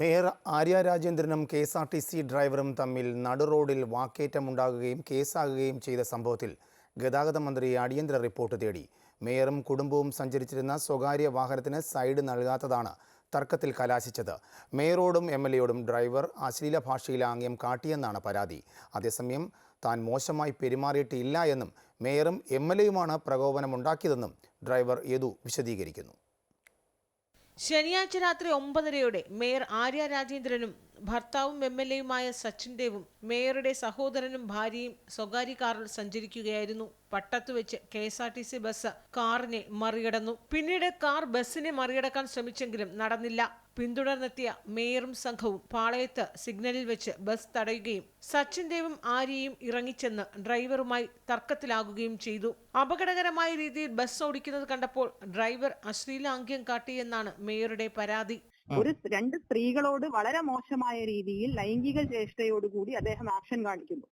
Mayor Arya രാജേന്ദ്രനും K S R T C ഡ്രൈവറും തമ്മിൽ നടുറോഡിൽ വാക്കേറ്റമുണ്ടാകുകയും കേസാകുകയും ചെയ്ത സംഭവത്തിൽ ഗതാഗത മന്ത്രി അടിയന്തര റിപ്പോർട്ട് തേടി. മേയറും കുടുംബവും സഞ്ചരിച്ചിരുന്ന സ്വകാര്യ വാഹനത്തിന് സൈഡ് നൽകാത്തതാണ് തർക്കത്തിൽ കലാശിച്ചത്. മേയറോടും എം എൽ എയോടും ഡ്രൈവർ അശ്ലീല ഭാഷയിൽ ആംഗ്യം കാട്ടിയെന്നാണ് പരാതി. അതേസമയം താൻ മോശമായി പെരുമാറിയിട്ടില്ല എന്നും മേയറും എം എൽ എയുമാണ് പ്രകോപനമുണ്ടാക്കിയതെന്നും ഡ്രൈവർ യദു വിശദീകരിക്കുന്നു. ശനിയാഴ്ച രാത്രി ഒമ്പതരയോടെ മേയർ ആര്യ രാജേന്ദ്രനും ഭർത്താവും എം എൽ എയുമായ സച്ചിൻ ദേവും മേയറുടെ സഹോദരനും ഭാര്യയും സ്വകാര്യ കാറിൽ സഞ്ചരിക്കുകയായിരുന്നു. പട്ടത്ത് വെച്ച് K S R T C bus കാറിനെ മറികടന്നു. പിന്നീട് കാർ ബസ്സിനെ മറികടക്കാൻ ശ്രമിച്ചെങ്കിലും നടന്നില്ല. പിന്തുടർന്നെത്തിയ മേയറും സംഘവും പാളയത്ത് സിഗ്നലിൽ വെച്ച് ബസ് തടയുകയും സച്ചിൻ ദേവും ആര്യയും ഇറങ്ങിച്ചെന്ന് ഡ്രൈവറുമായി തർക്കത്തിലാകുകയും ചെയ്തു. അപകടകരമായ രീതിയിൽ ബസ് ഓടിക്കുന്നത് കണ്ടപ്പോൾ ഡ്രൈവർ അശ്ലീലാംഗ്യം കാട്ടിയെന്നാണ് മേയറുടെ പരാതി. ഒരു രണ്ട് സ്ത്രീകളോട് വളരെ മോശമായ രീതിയിൽ ലൈംഗിക ചേഷ്ടയോടുകൂടി അദ്ദേഹം ആക്ഷൻ കാണിക്കുന്നു.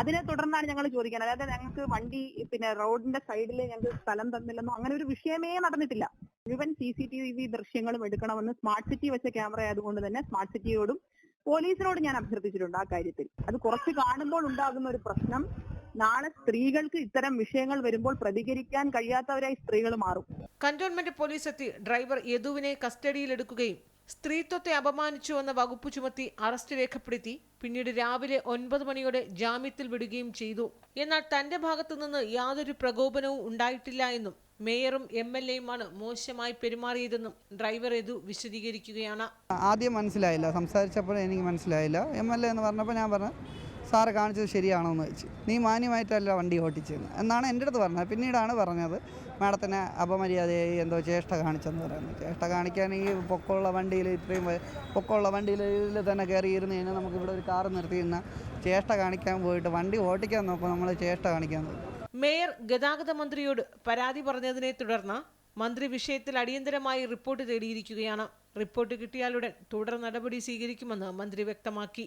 അതിനെ തുടർന്നാണ് ഞങ്ങൾ ചോദിക്കാൻ. അതായത് ഞങ്ങൾക്ക് വണ്ടി പിന്നെ റോഡിന്റെ സൈഡിൽ ഞങ്ങൾക്ക് സ്ഥലം തന്നില്ലെന്നോ അങ്ങനെ ഒരു വിഷയമേ നടന്നിട്ടില്ല. മുഴുവൻ സി സി ടി വി ദൃശ്യങ്ങളും എടുക്കണമെന്ന് സ്മാർട്ട് സിറ്റി വെച്ച ക്യാമറ ആയതുകൊണ്ട് തന്നെ സ്മാർട്ട് സിറ്റിയോടും പോലീസിനോട് ഞാൻ അഭ്യർത്ഥിച്ചിട്ടുണ്ട് ആ കാര്യത്തിൽ. അത് കുറച്ച് കാണുമ്പോൾ ഉണ്ടാകുന്ന ഒരു പ്രശ്നം. നാളെ സ്ത്രീകൾക്ക് ഇത്തരം വിഷയങ്ങൾ വരുമ്പോൾ പ്രതികരിക്കാൻ കഴിയാത്തവരായി സ്ത്രീകൾ മാറും. കന്റോൺമെന്റ് പോലീസ് എത്തി. ഡ്രൈവർ യദുവിനെ കസ്റ്റഡിയിലെടുക്കുകയും സ്ത്രീത്വത്തെ അപമാനിച്ചുവെന്ന വകുപ്പ് ചുമത്തി അറസ്റ്റ് രേഖപ്പെടുത്തി. പിന്നീട് രാവിലെ ഒൻപത് മണിയോടെ ജാമ്യത്തിൽ വിടുകയും ചെയ്തു. എന്നാൽ തന്റെ ഭാഗത്തുനിന്ന് യാതൊരു പ്രകോപനവും ഉണ്ടായിട്ടില്ല എന്നും മേയറും എം എൽ എയുമാണ് മോശമായി പെരുമാറിയതെന്നും ഡ്രൈവർ ഇത് വിശദീകരിക്കുകയാണ്. ആദ്യം മനസ്സിലായില്ല. സംസാരിച്ചപ്പോൾ എനിക്ക് മനസ്സിലായില്ല. എം എൽ എ എന്ന് പറഞ്ഞപ്പോൾ ഞാൻ പറഞ്ഞു സാറ് കാണിച്ചത് ശരിയാണോ എന്ന് വെച്ച് നീ മാന്യമായിട്ടല്ല വണ്ടി ഓട്ടിച്ചെന്ന്. എന്നാണ് എന്റെ അടുത്ത് പറഞ്ഞത്. പിന്നീടാണ് പറഞ്ഞത് മാഡത്തിനെ അപമര്യാദയായി എന്തോ ചേഷ്ട കാണിച്ചെന്ന് പറയുന്നത് ചേഷ്ട കാണിക്കാൻ ഈ പൊക്കമുള്ള വണ്ടിയിൽ ഇത്രയും പൊക്കമുള്ള വണ്ടിയിൽ തന്നെ കയറിയിരുന്ന് കഴിഞ്ഞാൽ നമുക്ക് ഇവിടെ ഒരു നിർത്തി നിന്ന ചേഷ്ട കാണിക്കാൻ പോയിട്ട് വണ്ടി ഓട്ടിക്കാൻ നോക്കും നമ്മൾ ചേഷ്ട കാണിക്കാൻ നോക്കും. മേയർ ഗതാഗത മന്ത്രിയോട് പരാതി പറഞ്ഞതിനെ തുടർന്ന് മന്ത്രി വിഷയത്തിൽ അടിയന്തരമായി റിപ്പോർട്ട് തേടിയിരിക്കുകയാണ്. റിപ്പോർട്ട് കിട്ടിയാലുടൻ തുടർ നടപടി സ്വീകരിക്കുമെന്ന് മന്ത്രി വ്യക്തമാക്കി.